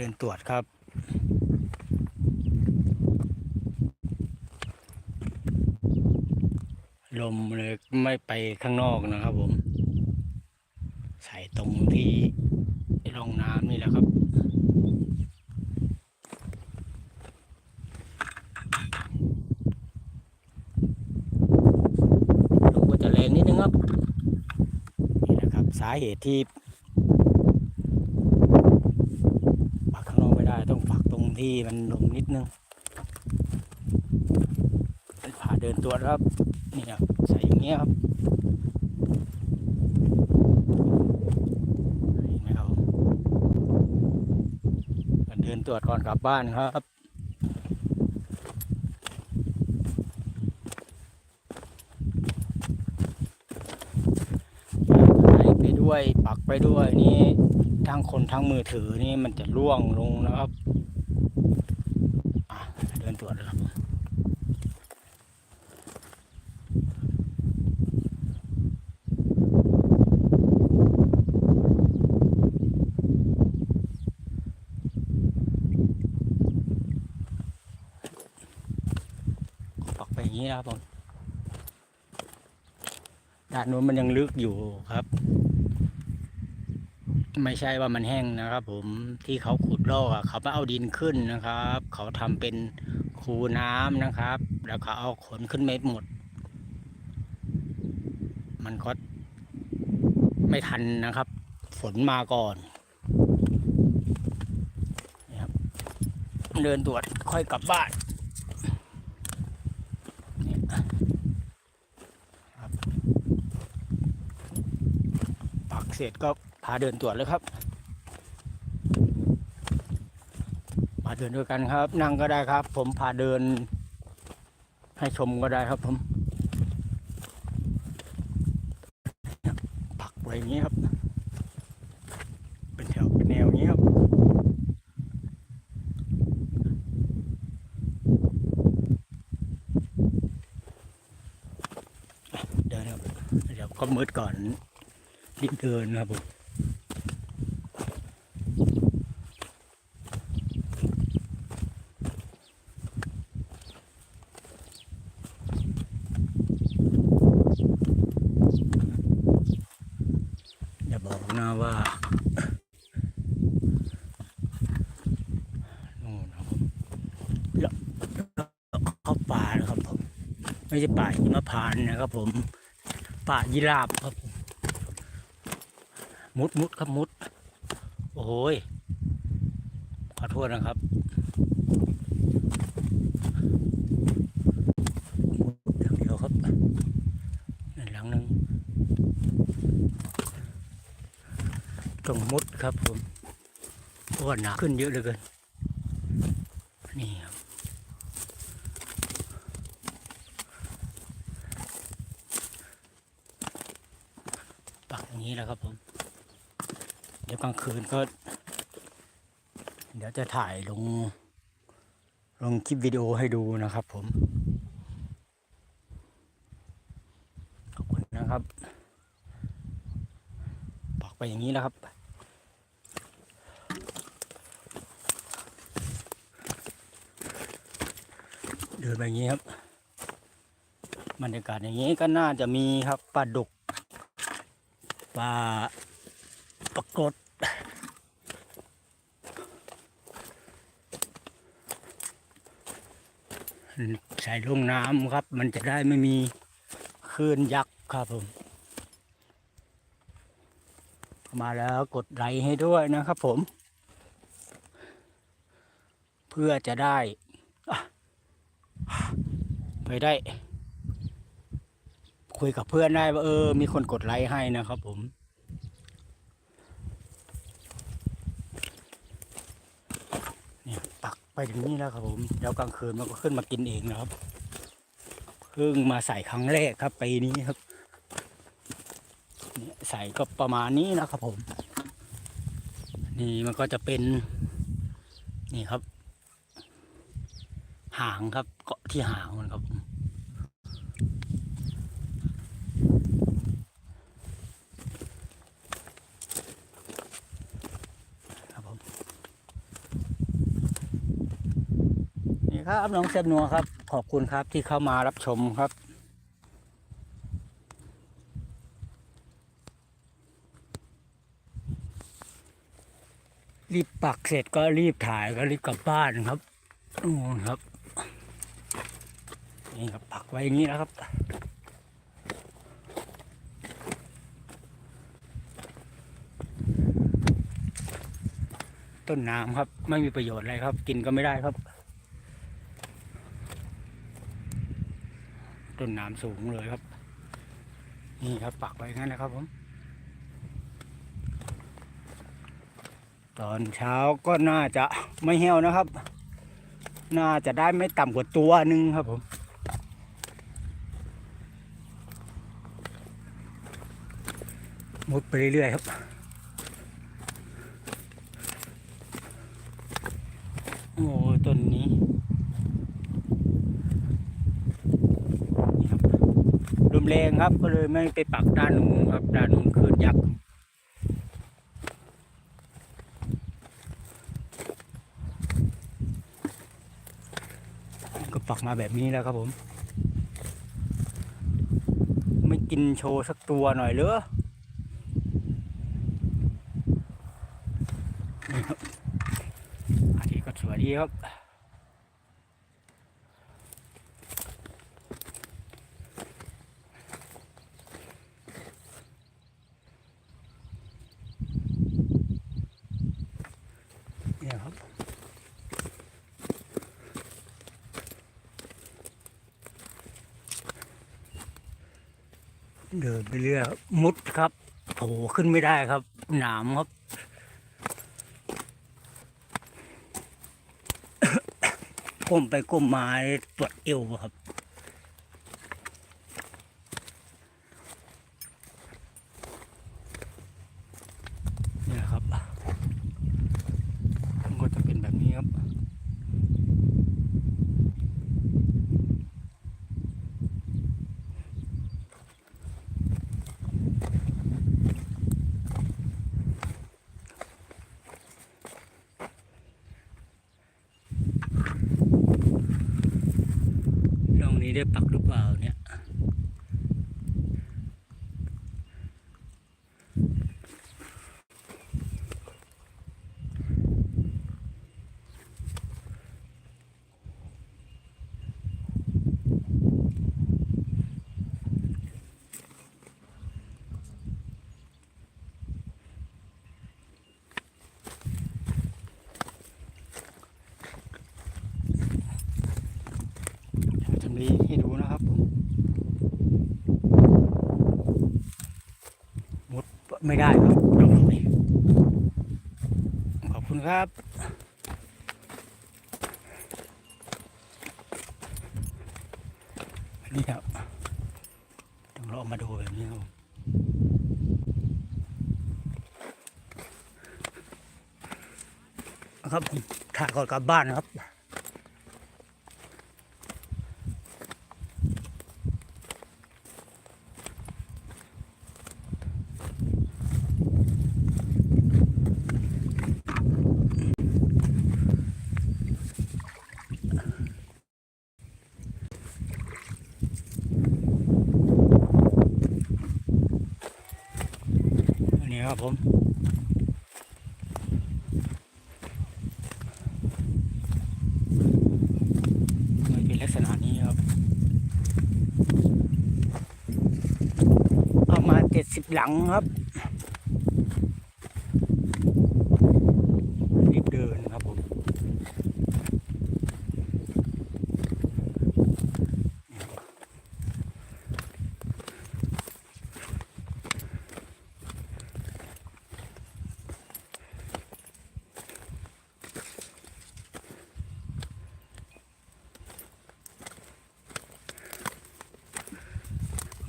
เดินตรวจครับ ลมเลยไม่ไปข้างนอกนะครับผม ใส่ตรงที่ร่องน้ำนี่แหละครับลมก็จะแรงนิดนึงครับ นี่นะครับ สาเหตุที่ ปักข้างนอกไม่ได้ต้องปักตรง ที่มันลมนิดนึงพาเดินตรวครับ นี่ครับ ใส่อย่างเงี้ยครับเห็นไหมครับเดินตรวจก่อนกลับบ้านครับใสไปด้วยปักไปด้วยนี่ทั้งคนทั้งมือถือนี่มันจะร่วงลงนะครับอะเดินตรวจเลยครับปักไปอย่างนี้นะครับผมด้า นนู้นมันยังลึกอยู่ครับ ไม่ใช่ว่ามันแห้งนะครับ ผมที่เขาขุดลอกอะเขาไม่เอาดินขึ้นนะครับ เขาทำเป็นคูน้ำนะครับ แล้วเขาเอาขนขึ้นเม็ดหมด มันก็ไม่ทันนะครับ ฝนมาก่อนเดินตรวจค่อยกลับบ้านเนี่ยครับปัก เสร็จก็พาเดินตรวจเลยครับ มาเดินด้วยกันครับ นั่งก็ได้ครับ ผมพาเดิน ให้ชมก็ได้ครับผมปักไว้อย่างนี้ครับ เป็นแถวเป็นแนวอย่างนี้ครับเดินครับเดี๋ยวก็มืดก่อน รีบเดินครับผมอย่าบอกนะว่านู่นครับผมแล้วเข้าป่านะครับผม ไม่ใช่ป่าหิมพานนะครับผม ป่ายีราบครับผม มุดมุดครับมุด โอ้ยขอโทษนะครับ มุดอย่างเดียวครับนั่นหลังหนึงต้องมุดครับผมเพราะว่าหนาขึ้นเยอะเหลยเกินครับ ปักอย่างนี้แหละครับผม เดี๋ยว กลางคืนก็ เดี๋ยวจะถ่ายลง ลงคลิปวิดีโอให้ดูนะครับผม ขอบคุณนะครับปักไปอย่างนี้แล้วครับเดินไปอย่างนี้ครับบรรยากาศอย่างนี้ก็น่าจะมีครับปลาดุกปลาปลากรด ใส่ลงน้ำครับ มันจะได้ไม่มีคลื่นยักษ์ครับผม มาแล้วกดไลค์ให้ด้วยนะครับผม เพื่อจะได้ไปได้ คุยกับเพื่อนได้ว่าเออ มีคนกดไลค์ให้นะครับผม เนี่ยปัก ไปถึงนี่แล้วครับผมแล้วกลางคืนมันก็ขึ้นมากินเองนะครับเพิ่งมาใส่ครั้งแรกครับปีนี้ครับนี่ใส่ก็ประมาณนี้นะครับผม นี่มันก็จะเป็นนี่ครับ หางครับเกาะที่หางมันครับผมครับผม ครับน้องเซฟนัวครับ ขอบคุณครับที่เข้ามารับชมครับ รีบปักเสร็จก็รีบถ่ายก็รีบกลับบ้านครับนู่นครับนี่ครับปักไว้อย่างนี้แล้วครับต้นน้ำครับ ไม่มีประโยชน์อะไรครับ กินก็ไม่ได้ครับ ต้นน้ำสูงเลยครับ นี่ครับปักไว้งั้นนะครับผม ตอนเช้าก็น่าจะไม่เหี่ยวนะครับ น่าจะได้ไม่ต่ำกว่าตัวหนึ่งครับผมมุดไปเรื่อยๆครับโอ้ต้นนี้ครับลม แรงครับ ก็เลยไม่ไปปักด้านนู้นครับ ด้านนู้นคืนยักษ์ก็ปักมาแบบนี้แล้วครับผม ไม่กินโชว์สักตัวหน่อยเหรอนี่ครับอาทิตย์ก็สวยดีครับ เนี่ยครับ เดิน ไปเรื่อยมุดครับโผล่ขึ้นไม่ได้ครับ หนามครับก้มไปก้มมาปวดเอวครับ เนี่ยครับมันก็จะเป็นแบบนี้ครับ ลองนี้ได้ปักหรือเปล่าเนี่ย ทำนี้ให้ ดูนะครับผมมุดไม่ได้ครับดอกนี้ขอบคุณครับนี่ครับต้องรามาดูแบบนี้ครับครับถ่ายก่อนกลับบ้านนะครับ อั นะครับผมมันเป็นลักษณะนี้ครับประมาณเจ็ดสิบหลังครับเดินครับผม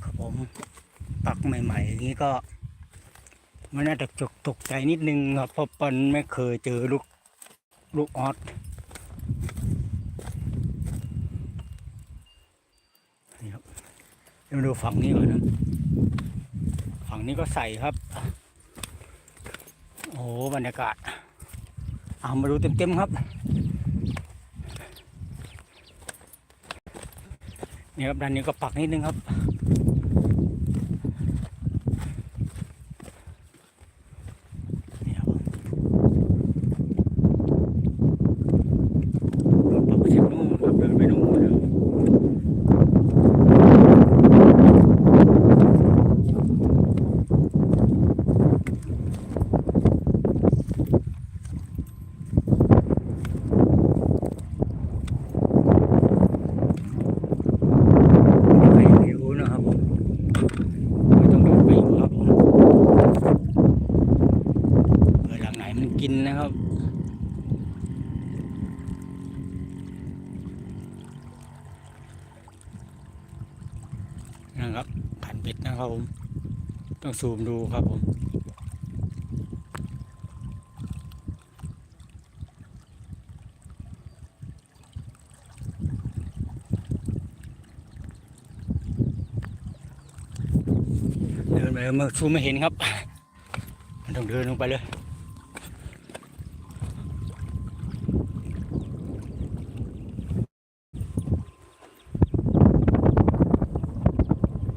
ครับผมปักใหม่ๆอย่างนี้ ก็มันน่าจะจกตกใจนิดนึงครับเพราะปันไม่เคยเจอลูกลูกออสนี่ครับเดี๋ยวมาดูฝั่งนี้ก่อนนะ ฝั่งนี้ก็ใส่ครับ โอ้บรรยากาศ เอามาดูเต็มๆครับนี่ครับด้านนี้ก็ปักนิดนึงครับ นี่ครับรถปักไปถึงนู่นครับเดินไปนู่นเลยไม่ไม่รู้นะครับผมไม่ต้องดูไปอีกครับผมเผื่อหลังไหนมันกินนะครับ นะครับผ่า นะครับผม ต้องซูมดูครับผมเดินไปเมื่อซูมไม่เห็นครับ มันต้องเดินลงไปเลย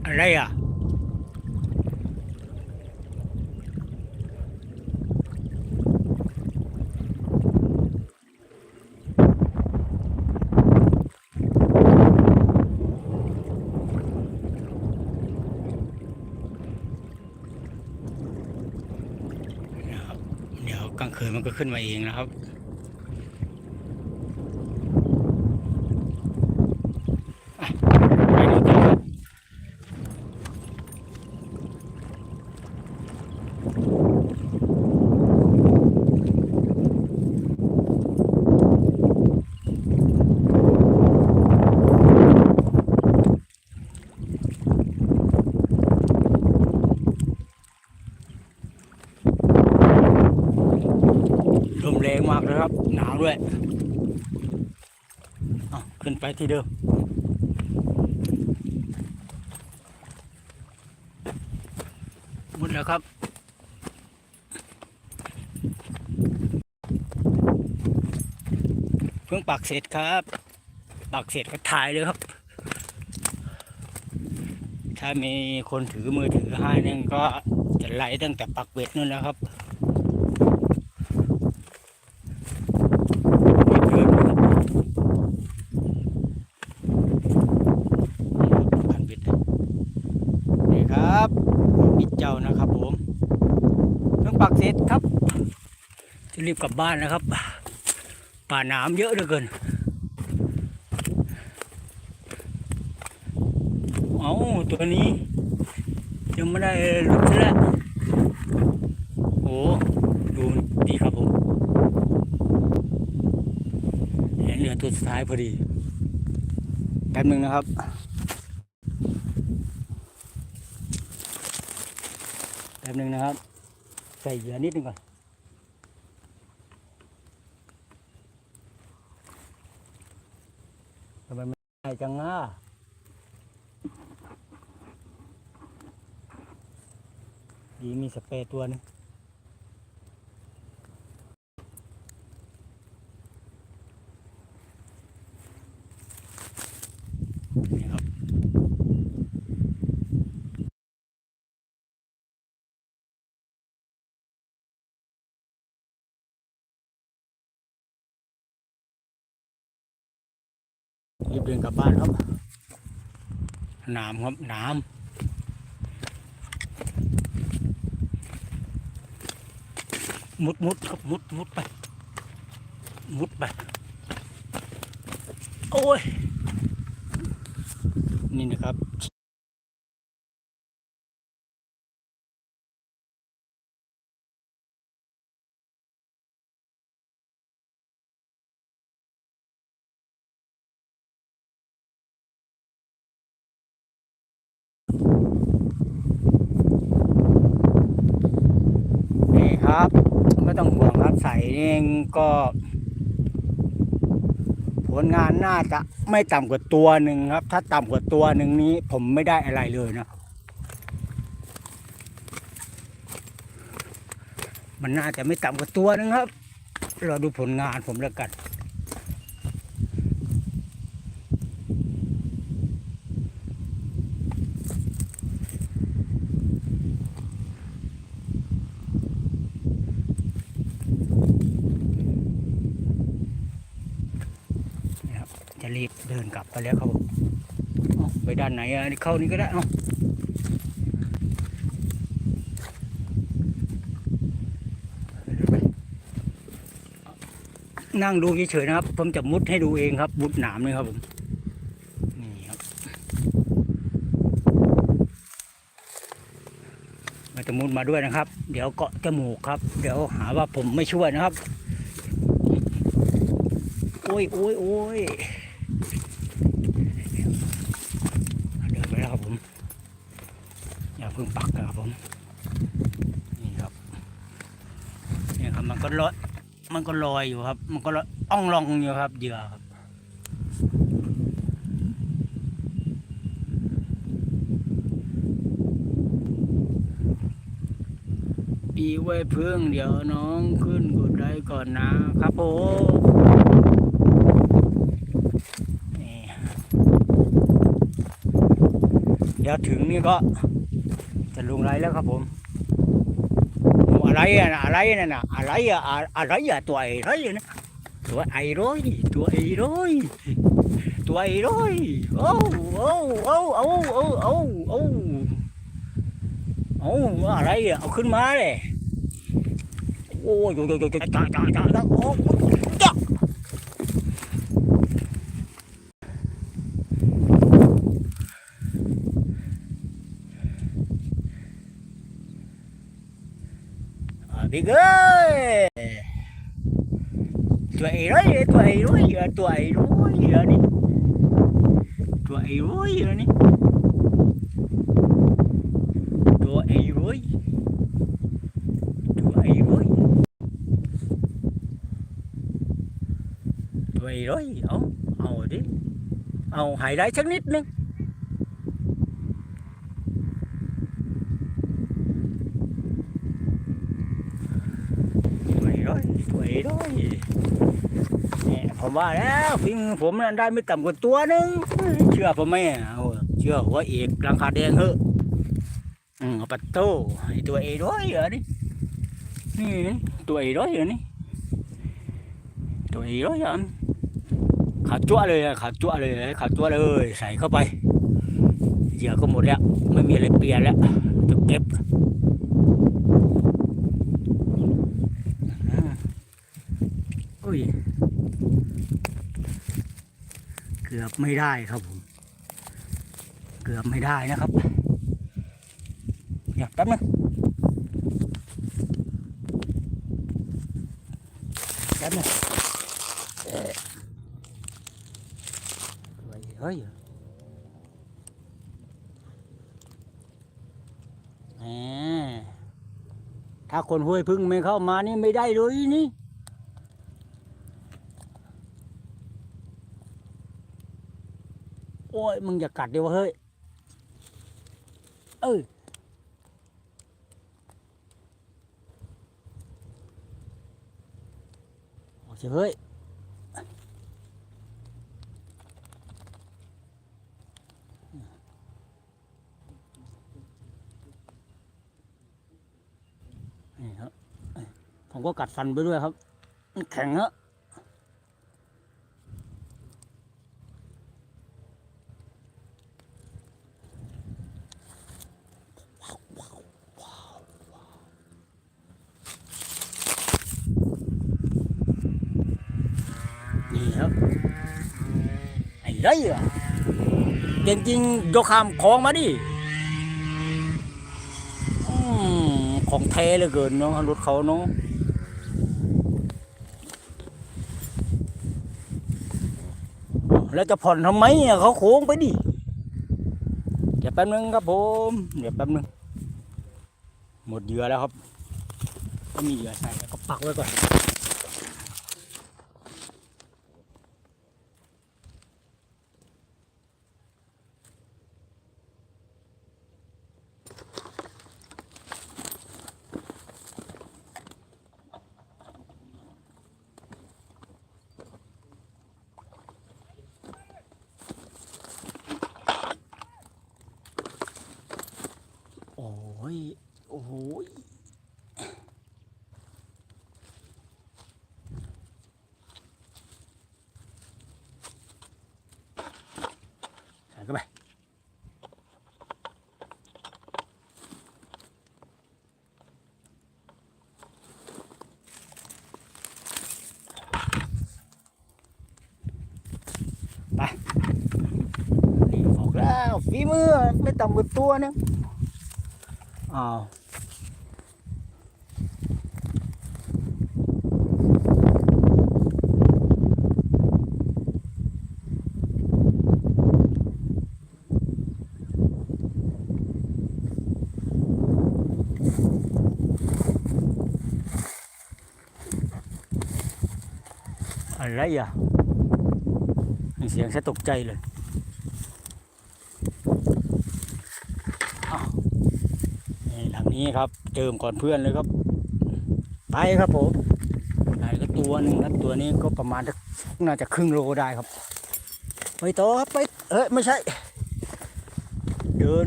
อะไรอะ นะครับ เดี๋ยว ก็ขึ้นมาเองนะครับ อะไปดูต่อครับ ลมแครับ หนาวด้วยขึ้นไปที่เดิมหมดแล้วครับเพิ่งปักเสร็จครับ ปักเสร็จก็ถ่ายเลยครับ ถ้ามีคนถือมือถือให้นึงก็จะไล่ตั้งแต่ปักเบ็ดนู่นแล้วครับ ไม่เกินครับพันบิดนี่ครับบิดเจ้านะครับผมเครื่อง ปักเสร็จครับ จะรีบกลับบ้านนะครับ ป่าหนามเยอะเหลือเกิน เอาตัวนี้ยังไม่ได้ลุกแล้วโอ้ดูดีครับผมเห็นเรือตัวสุดท้ายพอดีแป๊บนึงนะครับแป๊บนึงนะครับ ใส่เหยื่อนิดนึงก่อนทำไมไม่ได้จังอะดีมีสเปรย์ตัวนึง รีบเดินกลับบ้านครับน้ำครับน้ำมุดมุดครับมุดมุดไป มุดไป โอ้ย นี่นะครับ ไม่ต้องห่วงครับใส่เองก็ ผลงานน่าจะไม่ต่ำกว่าตัวหนึ่งครับ ถ้าต่ำกว่าตัวหนึ่งนี้ ผมไม่ได้อะไรเลยนะ มันน่าจะไม่ต่ำกว่าตัวหนึงครับ เราดูผลงานผมแล้วกัน รีบ เดินกลับไปแล้วครับผมเอ้าไปด้านไหนอะเข้านี่ก็ได้เอ้าเดินไปนั่งดูเฉยๆนะครับ ผมจะมุดให้ดูเองครับ มุดหนามเลยครับผม นี่ครับมันจะมุดมาด้วยนะครับ เดี๋ยวเกาะจมูกครับ เดี๋ยวหาว่าผมไม่ช่วยนะครับ โอ้ยโอ้ยโอ้ยเดินไปแล้วครับผม อย่าเพิ่งปักนะครับผมนี่ครับนี่ครับมันก็ลอยมันก็ลอยอยู่ครับ มันก็ลอ,อ่องลองอยู่ครับเหยื่อครับปีไว้เพิ่งเดี๋ยวน้องขึ้นกดไลค์ก่อนนะครับผมเดี๋ยวถึงนี่ก็ จะลงไลค์แล้วครับผมอะไรอะน่ะอะไรน่ะนะอะไรอะอะไรอะตัวไอ้ไรนะตัวไอ้ร้อยตัวไอ้ร้อยตัวไอ้ร้อยโอ้โอ้โอ้โอ้โอ้โอ้โอ้โอ้อะไรอะเอาขึ้นมาเลยโอ้ยโยโยโยโยจ้าจ้าจ้าจ้าโอ้จ้าพี่เก้ยตัวไอ้ร้อย đi cái tuổi rồi tuổi rồi tuổi rồi giờ đi tuổi rồi giờ đi tuổi rồi tuổi rồi tuổi rồi ông ông đi. Ông hãy lấy chắc nít nữa ผมว่าแล้วฝีมือผมนั้นได้ไม่ต่ำกว่าตัวหนึงเชื่อผมไหมเชื่อหัวเอกราคาแดงเหอะอืมปัตโต้ตัวไอ้ร้อยเหรอนี่นี่ตัวไอ้ร้อยเหรอนี่ตัวไอ้ร้อยเหรอขาจั่วเลยขาจั่วเลยขาจั่วเลย ใส่เข้าไปเหยื่อก็หมดแล้ว ไม่มีอะไรเปลี่ยนแล้วจะเก็บอืมอุ้ยเกือบไม่ได้ครับผม เกือบไม่ได้นะครับเดี๋ยแป๊บนึงแป๊บนึง vậy ơi à ถ้าคนห้วยพึ่งไม่เข้ามานี่ไม่ได้เลยนี่ โอ้ ยมึงอย่ากัดเดี๋ยวเฮ้ย เออโอ้ยเฮ้ยนี่ครับ ผมก็กัดฟันไปด้วยครับ แข็งฮะนี่ครับ ไอ้ไรอะเก่งจริงยกคำของมาดิอของแท้เลือเกินเนาะรถเขาเนาะแล้วจะผ่อนทำไมอะเขาโค้งไปดิเดี๋ยวแป๊บนึงครับผมเดี๋ยวแป๊บนึงหมดเหยื่อแล้วครับ ก็มีเหยื่อใส่แล้วก็ปักไว้ก่อนโอ้ยโอ้ย เข้าไปไปนี่ออกแล้วฝีมือไม่ต่ำกว่าตัวนึงอ้าว อะไรอะเสียงซะตกใจเลยนี่หลังนี้ครับ เจิมก่อนเพื่อนเลยครับ ไปครับผมได้ก็ตัวหนึ่งครับตัวนี้ก็ประมาณน่าจะครึ่งโลได้ครับ ไปต่อครับไปเอ้ย ไม่ใช่ เดิน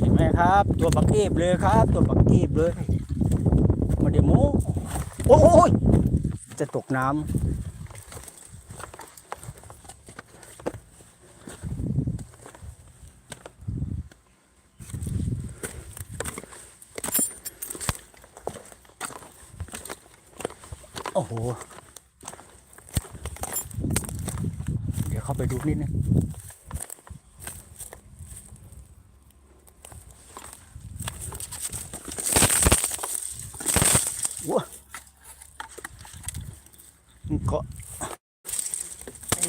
เห็นไหมครับ ตัวบักเก็บเลยครับ ตัวบักเก็บเลย มาเดี๋ยวโมโอ้ยจะตกน้ำโอ้โห เดี๋ยวเข้าไปดูนิดนึงว้ามันเกาะ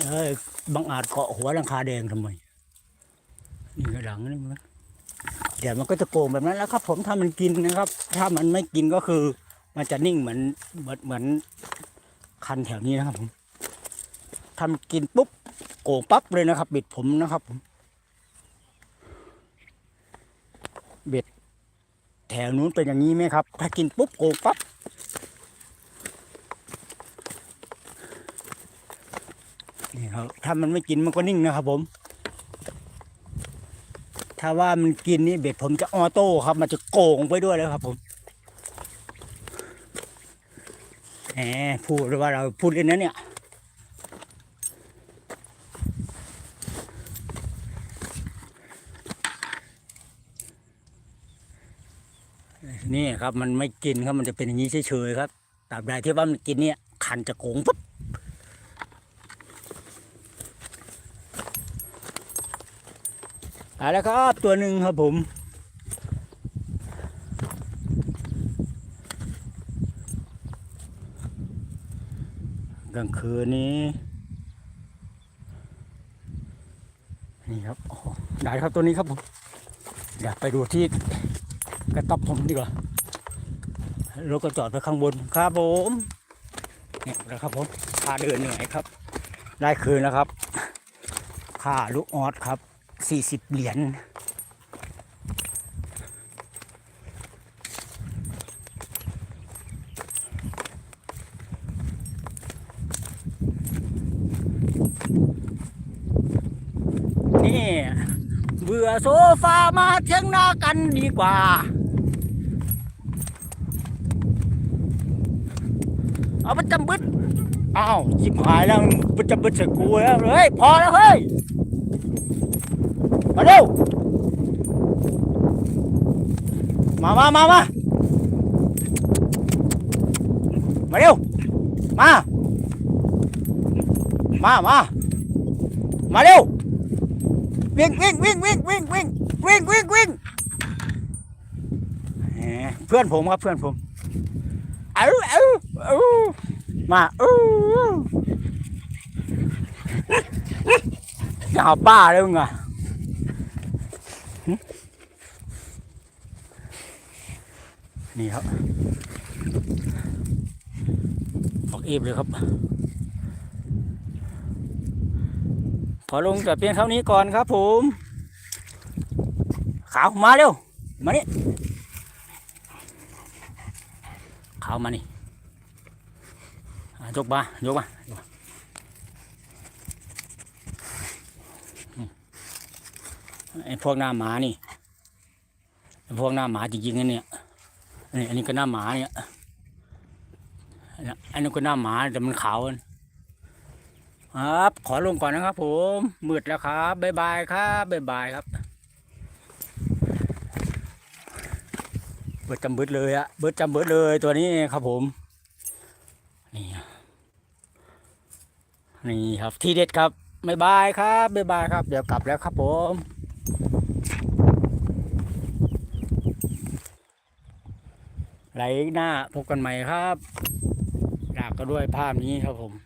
เฮ้ยบัง อาจเกาะหัวหลังคาแดงทำไมนี่กระดังนี่มันเดี๋ยวมันก็จะโกงแบบนั้นแล้วครับ ผมถ้ามันกินนะครับ ถ้ามันไม่กินก็คือ มันจะนิ่งเหมือนเหมือนเหมือนคันแถวนี้นะครับ ผมถ้ากินปุ๊บโกงปั๊บเลยนะครับ บิดผมนะครับผมเบ็ดแถวนู้นเป็นอย่างนี้ไหมครับ ถ้ากินปุ๊บโกงปั๊บนี่ครับ ถ้ามันไม่กินมันก็นิ่งนะครับ ผม ถ้าว่ามันกินนี่เบ็ดผมจะออโต้ครับ มันจะโก่งไปด้วยแล้วครับ ผมแหมพูดว่าเราพูดเล่นนะเนี่ยนี่ครับมันไม่กินครับมันจะเป็นอย่างนี้เฉยๆครับตราบใดที่ว่ามันกินเนี่ย คันจะโกงปุ๊บเอาแล้วครับตัวหนึ่งครับผม กลางคืนนี้ นี่ครับได้ครับตัวนี้ครับผมเดี๋ยวไปดูที่กระต๊อบผมดีกว่ารถก็จอดไปข้างบนครับผมเนี่ยนะครับผมพาเดินเหนื่อยครับ ได้คืนแล้วครับค่าลูกออสครับ สี่สิบเหรียญนี่เบื่อโซฟามาเที่ยงหน้ากันดีกว่าเอามันจำบึดอ้าวจิบหายแล้วมันจำบึดใส่กูแล้วเฮ้ยพอแล้วเฮ้ย ร็วมามามามามาเร็วมามามามาเร็ววิ่งวิ่งวิ่งวิ่งวิ่งวิ่งวิ่งวิ่งวิ่งเพื่อนผมครับเพื่อนผมเอาเอาเอามาเอาอย่าเอป้าเลยมึงอะ นี่ครับออกเอฟเลยครับขอลงแต่เพียงเท่านี้ก่อนครับผม ขาวมาเร็ว มานี่ขาวมานี่ยกมายกมาไอ้พวกหน้าหมานี่ พวกหน้าหมาจริงๆนะเนี่ย อันนี้อันนี้ก็หน้าหมาเนี่ยอันนี้ก็หน้าหมาแต่มันขาวครับ ขอลงก่อนนะครับ ผมมืดแล้วครับบ๊ายบายครับบ๊ายบายครับเบิดจำเบิดเลยอะเบิดจำเบิดเลยตัวนี้ครับผม นี่นี่ครับที่เด็ดครับบ๊ายบายครับบ๊ายบายครับ เดี๋ยวกลับแล้วครับผม ไหลหน้าพบกันใหม่ครับอยากก็ด้วยภาพนี้ครับผม